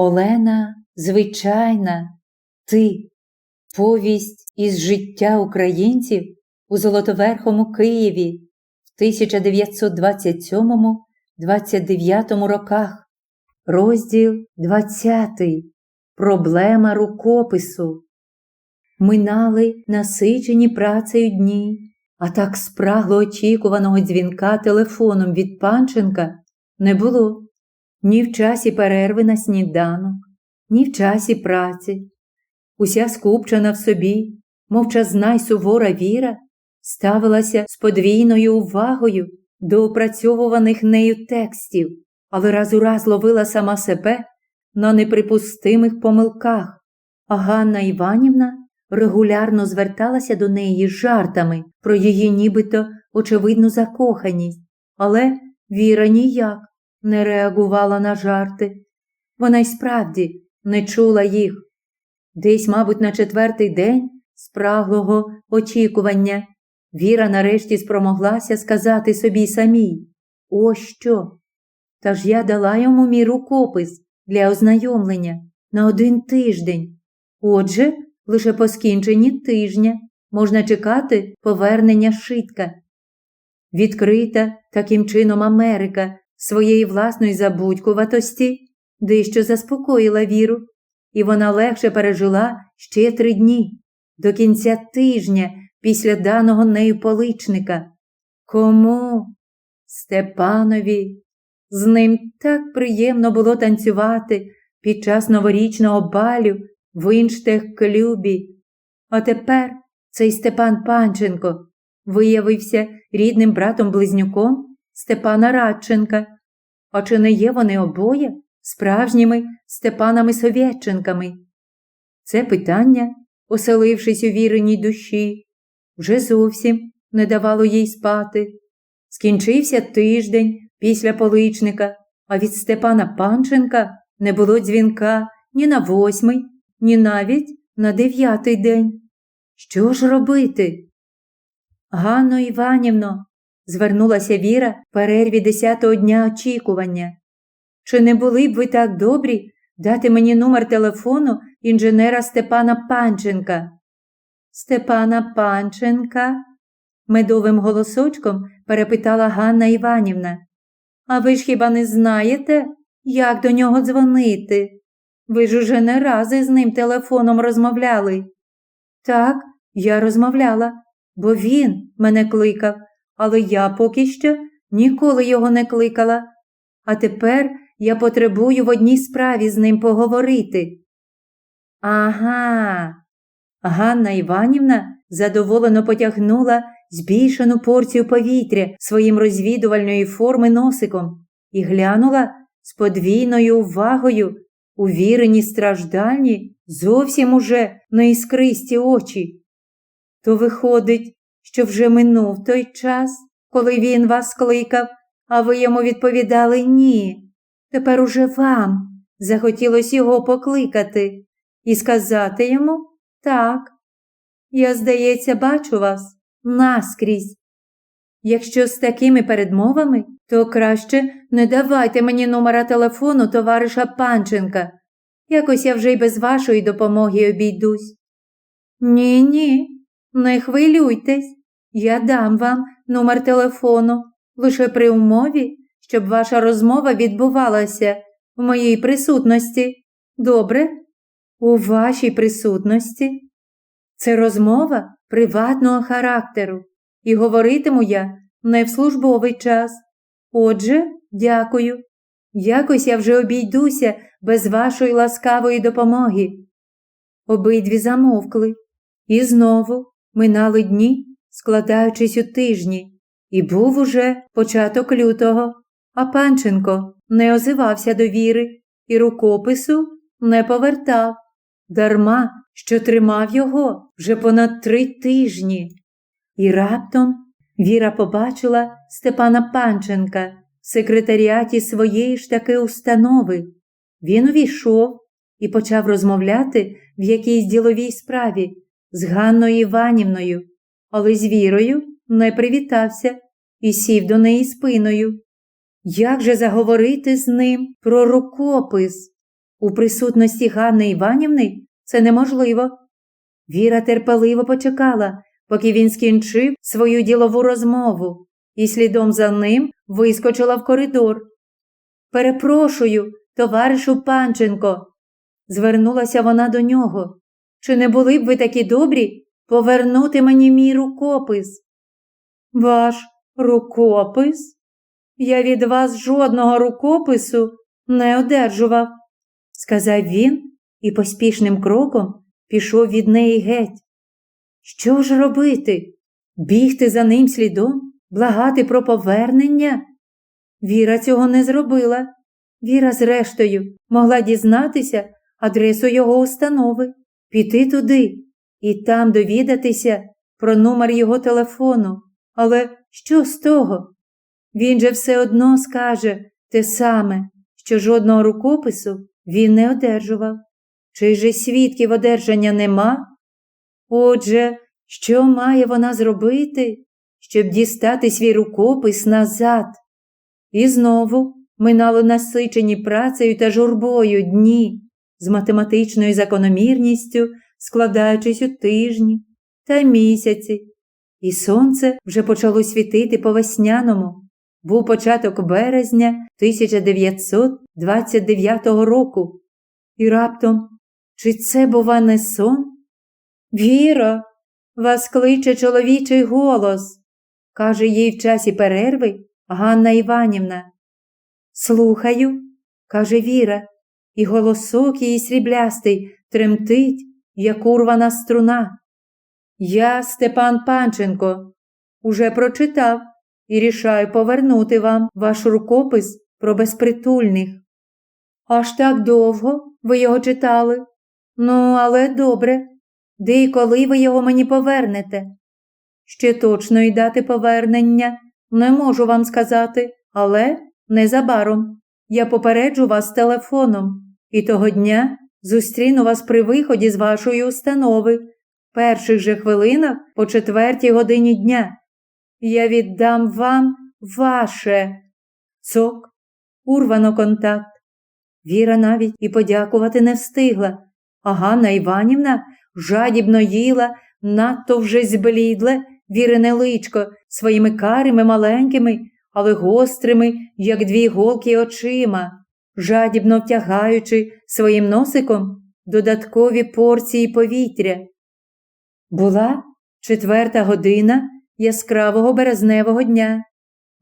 Олена, звичайна, ти, повість із життя українців у Золотоверхому Києві в 1927-29 роках, розділ 20. Проблема рукопису. Минали насичені працею дні, а так спрагло очікуваного дзвінка телефоном від Панченка не було ні в часі перерви на сніданок, ні в часі праці. Уся скупчена в собі, мовчазна й сувора віра, ставилася з подвійною увагою до опрацьовуваних нею текстів, але раз у раз ловила сама себе на неприпустимих помилках, а Ганна Іванівна регулярно зверталася до неї жартами про її нібито очевидну закоханість, але Віра ніяк не реагувала на жарти. Вона й справді не чула їх. Десь, мабуть, на четвертий день спраглого очікування Віра нарешті спромоглася сказати собі самій Ось що. Та ж я дала йому мій рукопис для ознайомлення на один тиждень. Отже, лише по скінченні тижня можна чекати повернення шитка. Відкрита таким чином Америка своєї власної забудькуватості дещо заспокоїла віру, і вона легше пережила ще три дні до кінця тижня після даного нею поличника. Кому? Степанові. З ним так приємно було танцювати під час новорічного балю в інштех клюбі. А тепер цей Степан Панченко виявився рідним братом-близнюком Степана Радченка. А чи не є вони обоє справжніми Степанами Совєтченками? Це питання, оселившись у віреній душі, вже зовсім не давало їй спати. Скінчився тиждень після поличника, а від Степана Панченка не було дзвінка ні на восьмий, ні навіть на дев'ятий день. Що ж робити? Ганно Іванівно, звернулася Віра в перерві десятого дня очікування. Чи не були б ви так добрі дати мені номер телефону інженера Степана Панченка? Степана Панченка? медовим голосочком перепитала Ганна Іванівна. А ви ж хіба не знаєте, як до нього дзвонити? Ви ж уже не раз із ним телефоном розмовляли. Так, я розмовляла, бо він мене кликав, але я поки що ніколи його не кликала. А тепер я потребую в одній справі з ним поговорити. Ага. Ганна Іванівна задоволено потягнула збільшену порцію повітря своїм розвідувальної форми носиком і глянула з подвійною увагою у вірені страждальні зовсім уже неіскристі очі. То виходить, що вже минув той час, коли він вас кликав, а ви йому відповідали ні. Тепер уже вам захотілося його покликати і сказати йому так. Я, здається, бачу вас наскрізь. Якщо з такими передмовами, то краще не давайте мені номера телефону товариша Панченка. Якось я вже й без вашої допомоги обійдусь. Ні, ні, не хвилюйтесь, я дам вам номер телефону лише при умові, щоб ваша розмова відбувалася в моїй присутності. Добре? У вашій присутності. Це розмова приватного характеру, і говоритиму я не в службовий час. Отже, дякую. Якось я вже обійдуся без вашої ласкавої допомоги. Обидві замовкли, і знову минали дні, складаючись у тижні, і був уже початок лютого, а Панченко не озивався до віри і рукопису не повертав, дарма, що тримав його вже понад три тижні. І раптом Віра побачила Степана Панченка в секретаріаті своєї ж таки установи. Він увійшов і почав розмовляти в якійсь діловій справі з Ганною Іванівною, але з Вірою не привітався і сів до неї спиною. Як же заговорити з ним про рукопис? У присутності Ганни Іванівни це неможливо. Віра терпеливо почекала, поки він скінчив свою ділову розмову, і слідом за ним вискочила в коридор. Перепрошую, товаришу Панченко, звернулася вона до нього. Чи не були б ви такі добрі повернути мені мій рукопис? Ваш рукопис? Я від вас жодного рукопису не одержував, сказав він і поспішним кроком пішов від неї геть. Що ж робити? Бігти за ним слідом, благати про повернення? Віра цього не зробила. Віра, зрештою, могла дізнатися адресу його установи, піти туди і там довідатися про номер його телефону. Але що з того? Він же все одно скаже те саме, що жодного рукопису він не одержував. Чи же свідків одержання нема? Отже, що має вона зробити, щоб дістати свій рукопис назад? І знову минало насичені працею та журбою дні з математичною закономірністю, складаючись у тижні та місяці. І сонце вже почало світити по весняному. Був початок березня 1929 року. І раптом, чи це, бува, не сон? Віра, вас кличе чоловічий голос, каже їй в часі перерви Ганна Іванівна. Слухаю, каже Віра, і голосок її сріблястий тремтить, як урвана струна. Я, Степан Панченко, уже прочитав і рішаю повернути вам ваш рукопис про безпритульних. Аж так довго ви його читали? Ну, але добре. Де і коли ви його мені повернете? Ще точної дати повернення не можу вам сказати, але незабаром я попереджу вас телефоном, і того дня зустріну вас при виході з вашої установи, перших же хвилинах по четвертій годині дня. Я віддам вам ваше. Цок, урвано контакт. Віра навіть і подякувати не встигла, а Ганна Іванівна жадібно їла, надто вже зблідле вірине личко своїми карими маленькими, але гострими, як дві голки очима, жадібно втягаючи своїм носиком додаткові порції повітря. Була четверта година яскравого березневого дня.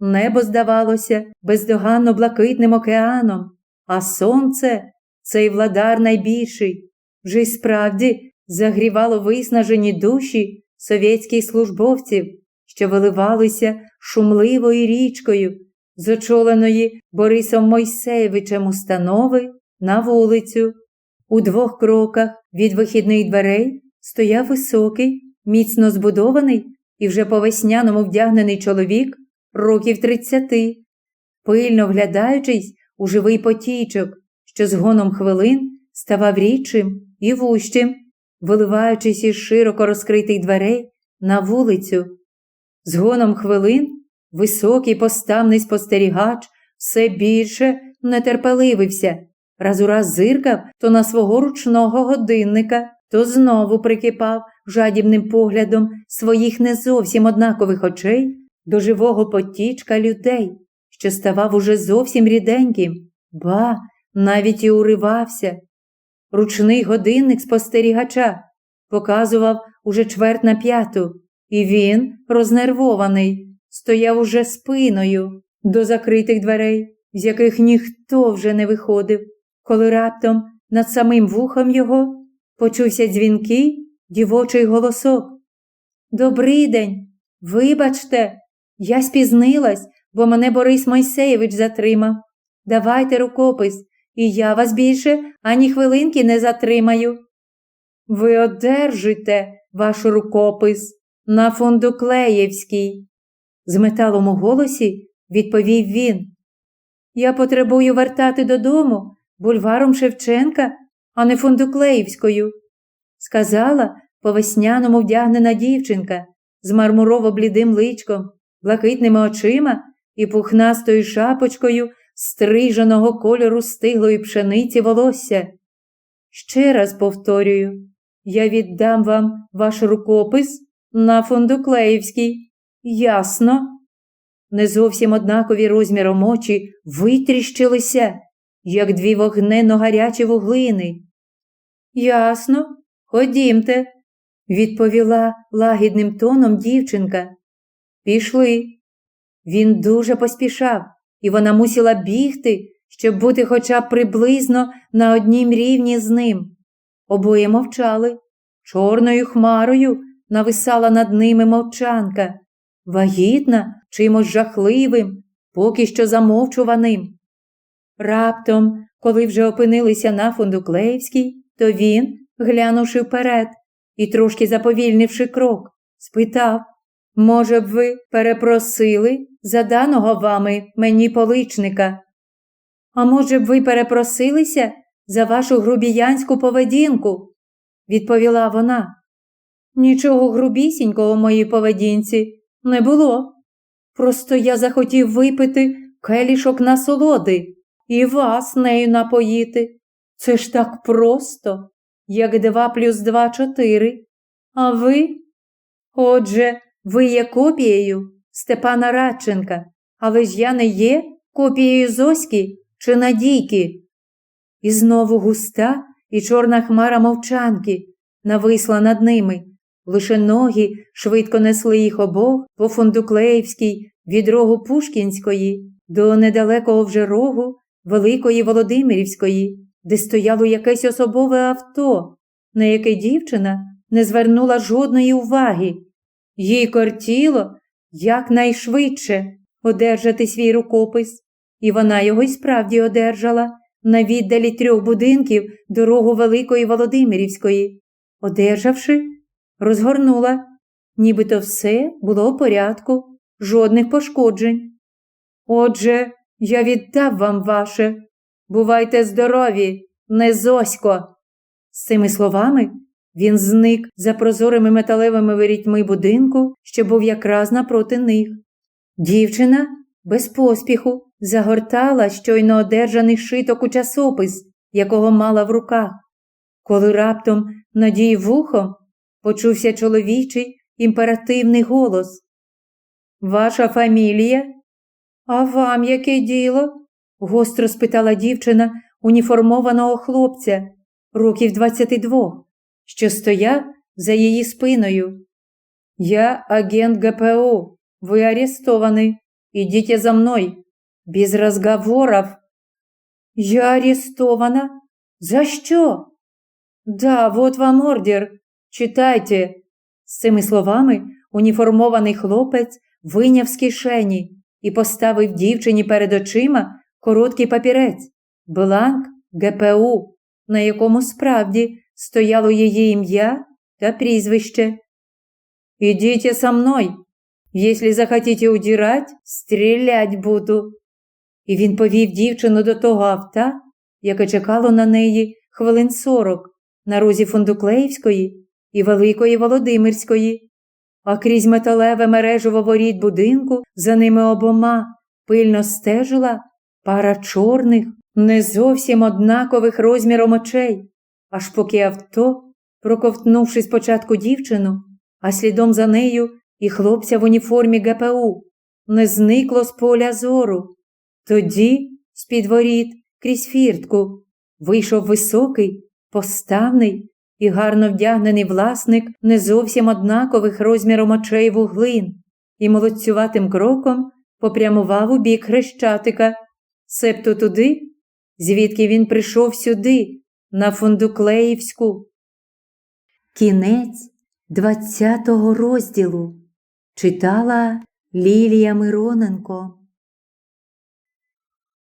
Небо здавалося бездоганно блакитним океаном, а сонце, цей владар найбільший, вже й справді загрівало виснажені душі совєтських службовців, що виливалися шумливою річкою, з очоленої Борисом Мойсеєвичем установи на вулицю. У двох кроках від вихідних дверей стояв високий, міцно збудований і вже по весняному вдягнений чоловік років тридцяти, пильно вглядаючись у живий потічок, що з гоном хвилин ставав рідшим і вущим, виливаючись із широко розкритих дверей на вулицю. З гоном хвилин високий поставний спостерігач все більше нетерпеливився, раз у раз зиркав то на свого ручного годинника, то знову прикипав жадібним поглядом своїх не зовсім однакових очей до живого потічка людей, що ставав уже зовсім ріденьким, ба, навіть і уривався. Ручний годинник спостерігача показував уже чверть на п'яту, і він, рознервований, стояв уже спиною до закритих дверей, з яких ніхто вже не виходив, коли раптом над самим вухом його почувся дзвінкий дівочий голосок. Добрий день, вибачте, я спізнилась, бо мене Борис Мойсеєвич затримав. Давайте рукопис, і я вас більше ані хвилинки не затримаю. Ви одержите ваш рукопис на Фундуклеєвській, з металом у голосі відповів він. Я потребую вертати додому бульваром Шевченка, а не Фундуклеївською, сказала по весняному вдягнена дівчинка з мармурово блідим личком, блакитними очима і пухнастою шапочкою стриженого кольору стиглої пшениці волосся. Ще раз повторюю, я віддам вам ваш рукопис на Фундуклеївський. Ясно? Не зовсім однакові розміром очі витріщилися, як дві вогненно гарячі вуглини. Ясно, ходімте, відповіла лагідним тоном дівчинка. Пішли. Він дуже поспішав, і вона мусила бігти, щоб бути хоча б приблизно на однім рівні з ним. Обоє мовчали. Чорною хмарою нависала над ними мовчанка, вагітна чимось жахливим, поки що замовчуваним. Раптом, коли вже опинилися на Фундуклеївській, то він, глянувши вперед і трошки заповільнивши крок, спитав Може б, ви перепросили за даного вами мені поличника? А може б, ви перепросилися за вашу грубіянську поведінку? відповіла вона. Нічого грубісінького в моїй поведінці не було. Просто я захотів випити келішок насолоди і вас нею напоїти. Це ж так просто, як два плюс два чотири. А ви? Отже, ви є копією Степана Радченка, але ж я не є копією Зоськи чи Надійки. І знову густа і чорна хмара мовчанки нависла над ними. Лише ноги швидко несли їх обох по Фундуклеївській від рогу Пушкінської до недалекого вже рогу Великої Володимирівської, де стояло якесь особове авто, на яке дівчина не звернула жодної уваги. Їй кортіло якнайшвидше одержати свій рукопис, і вона його й справді одержала на віддалі трьох будинків дорогу Великої Володимирівської. Одержавши, розгорнула, нібито все було в порядку, жодних пошкоджень. Отже, я віддав вам ваше. Бувайте здорові, не зосько. З цими словами він зник за прозорими металевими ворітьми будинку, що був якраз напроти них. Дівчина без поспіху загортала щойно одержаний шиток у часопис, якого мала в руках. Коли раптом над її вухом почувся чоловічий імперативний голос. Ваша фамілія? А вам яке діло? гостро спитала дівчина уніформованого хлопця, років 22, що стояв за її спиною. Я агент ГПУ. Вы арестованы. Идите за мной. Без разговоров. Я арестована? За що? Да, вот вам ордер. Читайте. З цими словами уніформований хлопець вийняв з кишені і поставив дівчині перед очима короткий папірець, бланк ГПУ, на якому справді стояло її ім'я та прізвище. «Идите со мной. Если захотите удирать, стрілять буду. І він повів дівчину до того авто, яке чекало на неї хвилин сорок на розі Фундуклеївської і Великої Володимирської, а крізь металеве мережево воріт будинку за ними обома пильно стежила пара чорних, не зовсім однакових розміром очей, аж поки авто, проковтнувши спочатку дівчину, а слідом за нею і хлопця в уніформі ГПУ, не зникло з поля зору. Тоді, з-під воріт, крізь фіртку, вийшов високий, поставний і гарно вдягнений власник не зовсім однакових розміром очей вуглин і молодцюватим кроком попрямував у бік хрещатика, себто туди, звідки він прийшов сюди, на Фундуклеївську. Кінець двадцятого розділу читала Лілія Мироненко.